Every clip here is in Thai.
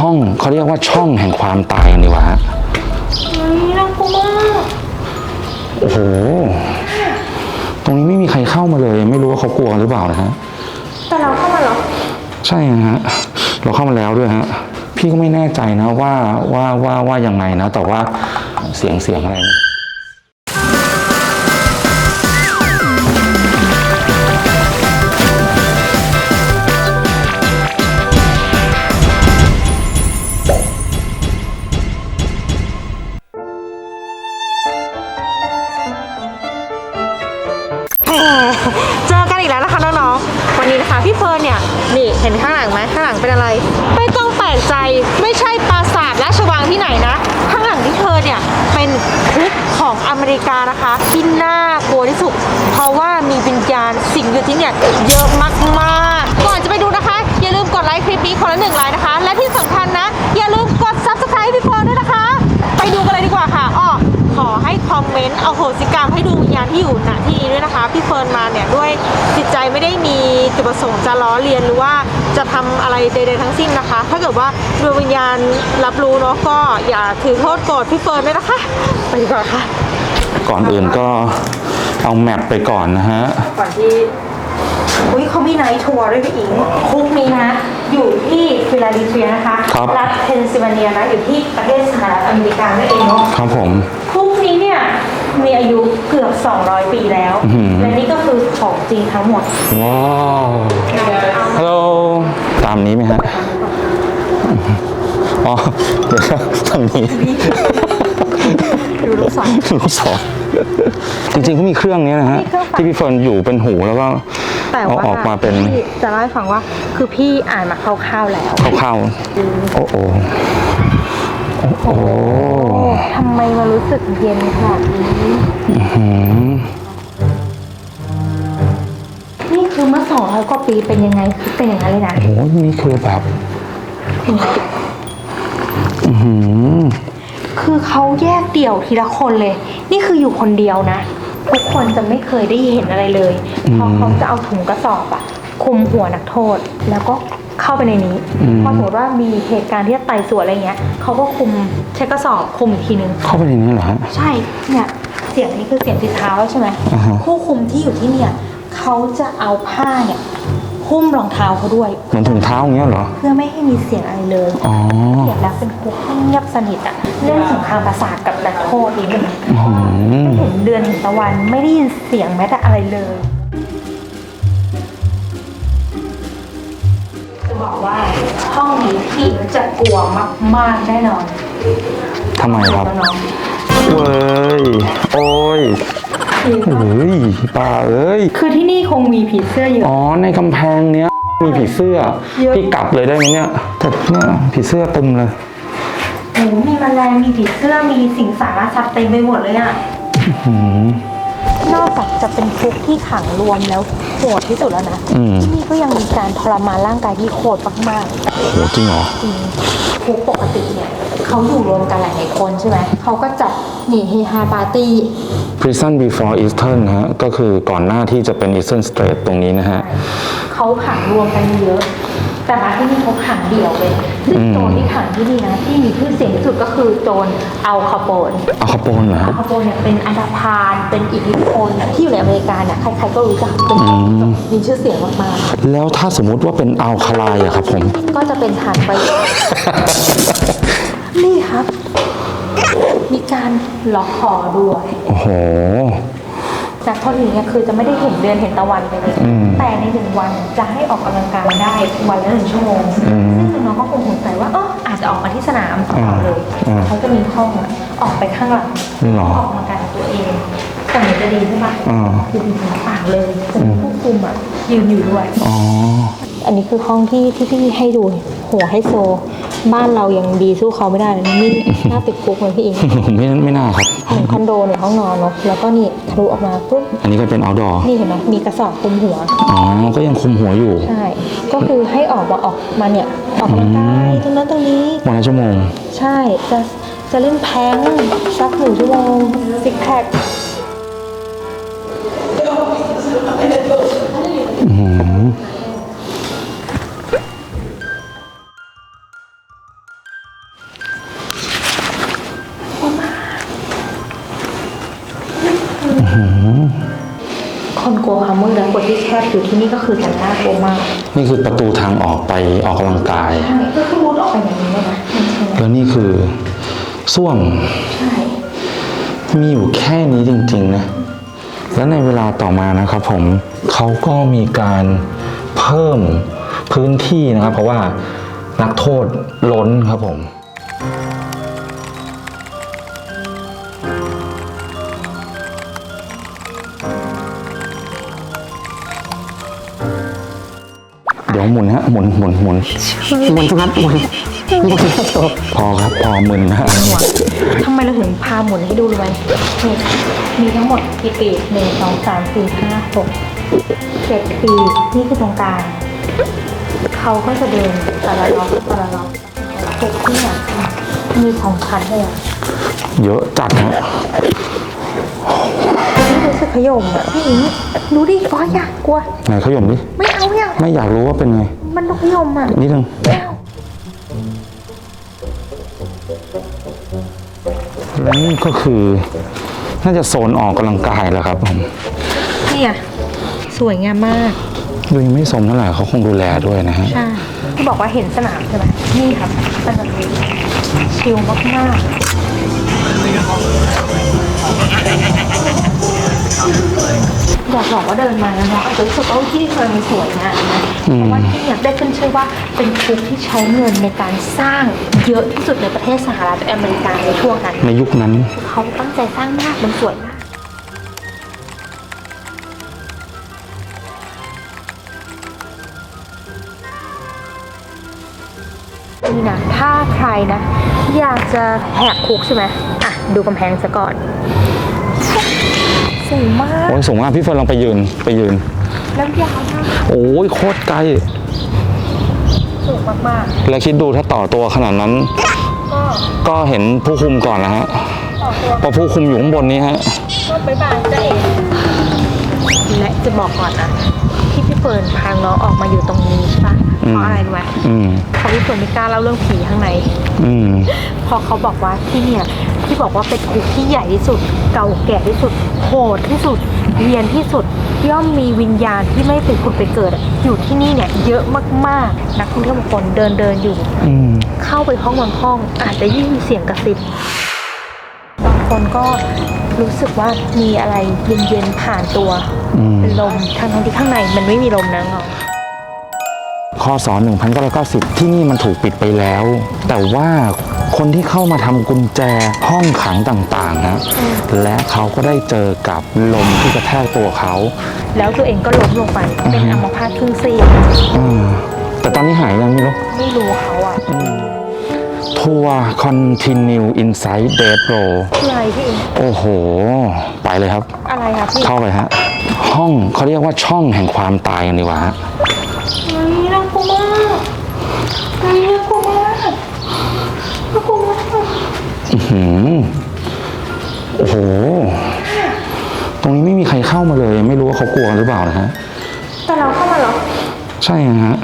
ห้องเขาเรียกว่าช่องแห่งความตายกันดีกว่าฮะเฮ้ยน่ากลัวมากโอ้โห ตรงนี้ไม่มีใครเข้ามาเลย ไม่รู้ว่าเขากลัวหรือเปล่านะฮะ แต่เราเข้ามาเหรอ ใช่ฮะ เราเข้ามาแล้วด้วยฮะ พี่ก็ไม่แน่ใจนะว่าว่าว่าว่ายังไงนะ แต่ว่าเสียงเสียงอะไร แล้วนะคะน้องๆ วันนี้นะคะพี่เฟิร์นเนี่ยนี่เห็นข้างหลังไหมข้างหลังเป็นอะไร ไม่ต้องแปลกใจไม่ใช่ปราสาทราชวังที่ไหนนะ ข้างหลังที่เธอเนี่ยเป็นคุกของอเมริกานะคะที่น่ากลัวที่สุด เพราะว่ามีวิญญาณสิ่งอยู่ที่เนี่ยเยอะมากๆ ก่อนจะไปดูนะคะ อย่าลืมกดไลค์คลิปนี้คนละหนึ่งไลค์นะคะ และที่สำคัญนะ อย่าลืมกด subscribe พี่เฟิร์นด้วยนะคะ ไปดูกันเลยดีกว่าค่ะอ้อขอให้คอมเมนต์เอาโหสิกรรมให้ดู วงวิญญาณที่อยู่ณที่นี้ด้วยนะคะพี่เฟิร์นมาเนี่ยด้วยจิตใจไม่ได้มีจุดประสงค์จะล้อเลียนหรือว่าจะทำอะไรใดๆทั้งสิ้นนะคะ ถ้าเกิดว่าดวงวิญญาณรับรู้เนาะก็อย่าถือโทษโกรธพี่เฟิร์นด้วยนะคะไปดีกว่าค่ะ ก่อนอื่นก็เอาแมปไปก่อนนะฮะก่อนที่อุ้ยเขามีไนท์ทัวร์ด้วยพี่อิงคุกนี้นะอยู่ที่ฟิลาเดลเฟียนะคะครับรัฐเพนซิลเวเนียนะอยู่ที่ประเทศสหรัฐอเมริกานั่นเองเนาะครับผมคุกนี้เนี่ย มีอายุเกือบ 200 ปีแล้ว อื้อหือ และนี่ก็คือของจริงทั้งหมด ว้าวฮัลโหลตามนี้ไหมฮะ อ๋อ เดี๋ยวทางนี้ ดูลูกศร ลูกศรจริงๆเขามีเครื่องนี้นะฮะ มีเครื่องฟังที่พี่เฟิร์นอยู่เป็นหูแล้วก็แต่เอาว่าออกมาเป็นพี่จะเล่าให้ฟังว่า คือพี่อ่านมาคร่าวๆแล้ว เข้าวๆโอ้โห โอ้โหโอ้ทำไมมารู้สึกเย็นขนาดนี้หืมนี่คือเมื่อ200กว่าปีเป็นยังไงคือเป็นอย่างนั้นเลยนะ โอ้โหนี่คือแบบเห็นไหมอื้อหือคือเขาแยกเดี่ยวทีละคนเลย นี่คืออยู่คนเดียวนะ ทุกคนจะไม่เคยได้เห็นอะไรเลยเพราะเขาจะเอาถุงกระสอบอะคลุมหัวนักโทษ แล้วก็ เข้าไปในนี้ พอสมมติว่ามีเหตุการณ์ที่จะไต่สวนอะไรเงี้ยเขาก็คลุมใช้กระสอบคลุมอีกทีนึง เข้าไปในนี้เหรอฮะ ใช่ เนี่ยเสียงนี้คือเสียงที่เท้าใช่ไหมอ่าฮะ ผู้คุมที่อยู่ที่เนี่ยเขาจะเอาผ้าเนี่ยหุ้มรองเท้าเขาด้วย เหมือนถุงเท้าอย่างเงี้ยเหรอ เพื่อไม่ให้มีเสียงอะไรเลย อ๋อ เสียงแล้วเป็นคุกที่เงียบสนิทอะเล่นสงครามประสาทกับนักโทษนี้เลยอื้อหือเห็นเดือนเห็นตะวันไม่ได้ยินเสียงแม้แต่อะไรเลย บอกว่าห้องนี้พี่จะกลัวมากๆแน่นอนทำไมครับน้องเว้ย โอ้ยเฮ้ยป่าเอ้ยๆคือที่นี่คงมีผีเสื้อเยอะ อ๋อ ในกำแพงเนี้ย มีผีเสื้อ เยอะ พี่กลับเลยได้ไหมเนี่ย แต่เนี่ยผีเสื้อเต็มเลย โอ้โหมีแมลงมีผีเสื้อมีสิ่งสาราสัตว์เต็มไปหมดเลยอะหืม นอกจากจะเป็นคุกที่ขังรวมแล้วโหดที่สุดแล้วนะอืม ที่นี่ก็ยังมีการทรมานร่างกายที่โหดมากๆ โหจริงเหรอ จริงคุกปกติเนี่ยเขาอยู่รวมกันหลายๆคนใช่ไหมเขาก็จัดนี่เฮฮาปาร์ตี้ Prison Before Eastern นะฮะ ก็คือก่อนหน้าที่จะเป็น Eastern Strait ตรงนี้นะฮะ เขาขังรวมกันเยอะ แต่มาที่นี่เขาขังเดี่ยวเลยซึ่งอืมโจรที่ขังที่นี่นะที่มีชื่อเสียงที่สุดก็คือโจรอัลคาโปนเอาคาโปนเหรออัฮะลคาโปนเนี่ยเป็นอันดาพานเป็นอิทธิพลที่อยู่ในอเมริกาเนี่ยใครๆก็รู้จักเป็นอืมมีชื่อเสียงมากแล้วถ้าสมมุติว่าเป็นอัลคาไลน์อะครับผม ๆก็จะเป็นฐานไฟนี่ครับ มีการล็อกคอด้วย โอ้โห จากเท่านี้เนี่ยคือจะไม่ได้เห็นเดือนเห็นตะวันไปเลยอืมแต่ในหนึ่งวันจะให้ออกกำลังกายได้วันละหนึ่งชั่วโมงอืมซึ่งน้องๆก็คงสงสัยว่าเอออาจจะออกมาที่สนามเปล่าเลยอืมเขาจะมีห้องออกไปข้างหลังหรอออกกำลังกายของตัวเองแต่เหมือนจะดีใช่ปะอ่าคือจริงๆเปล่าเลยจะมีผู้คุมอะยืนอยู่ด้วยอ๋ออันนี้คือห้องที่ที่พี่ให้ดูหัวให้โซ บ้านเรายังดีสู้เขาไม่ได้เลยนี่น่าติดคุกเลยพี่อิงไม่ไม่น่าครับเหมือนคอนโดเนี่ยห้องนอนเนาะแล้วก็นี่ทะลุออกมาปุ๊บอันนี้ก็เป็น outdoor นี่เห็นไหมมีกระสอบคลุมหัวอ๋อก็ยังคุมหัวอยู่ใช่ก็คือให้ออกมาออกมาเนี่ยออกกำลังกายตรงนั้นตรงนี้วันละชั่วโมง ใช่จะจะเล่นแพงสักหนึ่งชั่วโมงซิกแพค อยู่ที่นี่ก็คือจะน่ากลัวมากนี่คือประตูทางออกไปออกกำลังกายใช่ก็คือมุดออกไปอย่างนี้เลยนะใช่ไหมแล้วนี่คือส้วมใช่มีอยู่แค่นี้จริง ๆ นะ แล้วในเวลาต่อมานะครับผมเขาก็มีการเพิ่มพื้นที่นะครับ เพราะว่านักโทษล้นครับผม เดี๋ยวหมุนฮะหมุนหมุนหมุนหมุนครับหมุนหมุนพอครับพอมึนนะฮะทำไมเราถึงพาหมุนให้ดูรู้ไหมนี่มีทั้งหมดกี่ปีหนึ่งสองสามสี่ห้าหกเจ็ดปีนี่คือตรงกลางเขาก็จะเดินแต่ละล็อกแต่ละล็อกทุกที่เนี่ยมีของคันเลยอะเยอะจัดฮะนี่รู้สึกขยมอะพี่อิงดูดิอ๋อยากกลัวไหนขยมดิไม่เอาอยาก ไม่อยากรู้ว่าเป็นไง มันต้องขยมอะนิดนึงไม่เอาและนี่ก็คือ น่าจะโซนออกกำลังกายแล้วครับผมเนี่ยสวยงามมากดูยังไม่สมเท่าไหร่เขาคงดูแลด้วยนะฮะใช่ที่บอกว่าเห็นสนามใช่ไหมนี่ครับสนามชิลมากๆ อยากบอกว่าเดินมาแล้วเนาะอาจจะรู้สึกว่าที่เคยมันสวยงามนะเพราะว่าที่เนี่ยได้ขึ้นชื่อว่าเป็นคุกที่ใช้เงินในการสร้างเยอะที่สุดในประเทศสหรัฐอเมริกาในช่วงนั้น ในยุคนั้น เขาตั้งใจสร้างมากมันสวยมาก นี่นะ ถ้าใครนะ อยากจะแหกคุกใช่ไหมอะ ดูกำแพงซะก่อน สูงมากโอ้ยสูงมากพี่เฟิร์นลองไปยืนไปยืน แล้วยาวมากโอ้ยโคตรไกล สูงมากแล้วคิดดูถ้าต่อตัวขนาดนั้น ๆ ก็ก็เห็นผู้คุมก่อนนะฮะต่อตัวพอผู้คุมอยู่ข้างบนนี้ฮะ ก็บายบายจะเองและจะบอกก่อนนะที่พี่ เฟิร์นพาน้องออกมาอยู่ตรงนี้ใช่ปะอืมเพราะอะไรรู้ไหมอืมเพราะพี่เฟิร์นไม่กล้าเล่าเรื่องผีข้างในอืมพอเขาบอกว่าที่เนี่ยที่บอกว่าเป็นคุกที่ใหญ่ที่สุด เก่าแก่ที่สุดโหดที่สุดเรียนที่สุดย่อมมีวิญญาณที่ไม่เป็นผุดไปเกิดอะอยู่ที่นี่เนี่ยเยอะมากๆ นักท่องเที่ยวบางคนเดินเดินๆอยู่อืมเข้าไปห้องบางห้อง อาจจะยิ่งมีเสียงกระซิบบาง คนก็รู้สึกว่ามีอะไรเย็นๆผ่านตัวอืม เป็นลมทั้งๆที่ข้างในมันไม่มีลมนะเงาข้อสอน1990 ที่นี่มันถูกปิดไปแล้ว แต่ว่าคนที่เข้ามาทำกุญแจห้องขังต่างๆนะและเขาก็ได้เจอกับลมที่กระแทกตัวเขา แล้วตัวเองก็ล้มลงไปเป็นอัมพาตครึ่งซีกอืมแต่ตอนนี้หายยังไม่รู้ ไม่รู้เขาอะ ทัวร์คอนติเนีย inside death row คืออะไรพี่อิงโอ้โห ไปเลยครับ อะไรคะพี่เข้าไปฮะ ห้องเขาเรียกว่าช่องแห่งความตายกันดีกว่าฮะเฮ้ยน่ากลัวมากเฮ้ยน่ากลัวมากน่ากลัวมากอื้อหือโอ้โห ตรงนี้ไม่มีใครเข้ามาเลย ไม่รู้ว่าเขากลัวหรือเปล่านะฮะแต่เราเข้ามาเหรอ ใช่ฮะ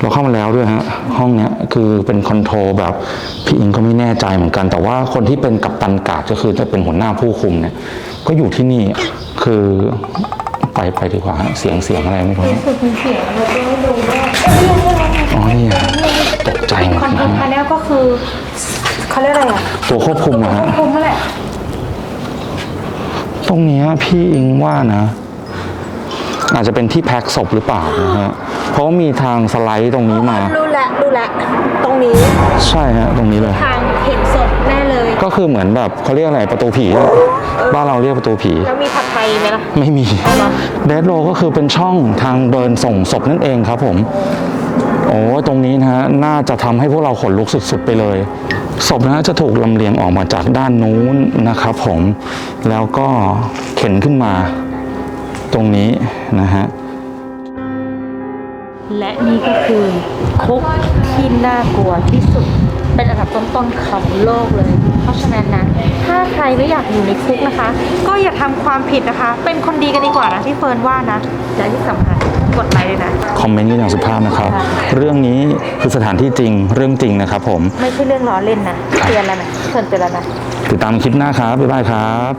เราเข้ามาแล้วด้วยฮะห้องเนี้ยคือเป็นคอนโทรลแบบพี่อิงก็ไม่แน่ใจเหมือนกัน แต่ว่าคนที่เป็นกัปตันกาดก็คือจะเป็นหัวหน้าผู้คุมเนี่ย ก็อยู่ที่นี่คือไปไปดีกว่าฮะเสียงเสียงอะไรไม่รู้รู้สึกมีเสียงอะไรก็ไม่รู้ด้วยอ๋อนี่ฮะตกใจหมดคอนโทรนะลพาฮะเนลก็คือเขาเรียกอะไรอะตัวควบคุมอะฮะควบคุมนั่นแหละตรงเนี้ยพี่อิงว่านะ อาจจะเป็นที่แพ็คศพหรือเปล่านะฮะเพราะว่ามีทางสไลด์ตรงนี้มา รู้แล้วรู้แล้วตรงนี้ใช่ฮะตรงนี้เลย ทางเห็นศพแน่เลย ก็คือเหมือนแบบเขาเรียกอะไรประตูผีอะบ้านเราเรียกประตูผี แล้วมีผัดไทยไหมล่ะ ไม่มีเอาเหรอเดดโลก็คือเป็นช่องทางเดินส่งศพนั่นเองครับผม โอ้ตรงนี้นะฮะน่าจะทำให้พวกเราขนลุกสุดๆไปเลย ศพนะฮะจะถูกลำเลียงออกมาจากด้านนู้นนะครับผม แล้วก็เข็นขึ้นมา ตรงนี้นะฮะ และนี่ก็คือคุกที่น่ากลัวที่สุด เป็นอันดับต้นๆของโลกเลย เพราะฉะนั้นนะ ถ้าใครไม่อยากอยู่ในคุกนะคะ ก็อย่าทำความผิดนะคะ เป็นคนดีกันดีกว่านะที่เฟิร์นว่านะ และที่สำคัญกดไลค์เลยนะ คอมเมนต์กันอย่างสุภาพนะครับ เรื่องนี้คือสถานที่จริงเรื่องจริงนะครับผม ไม่ใช่เรื่องล้อเล่นนะ เตือนแล้วนะเฟิร์นเตือนแล้วนะ ติดตามคลิปหน้าครับ บ๊ายบายครับ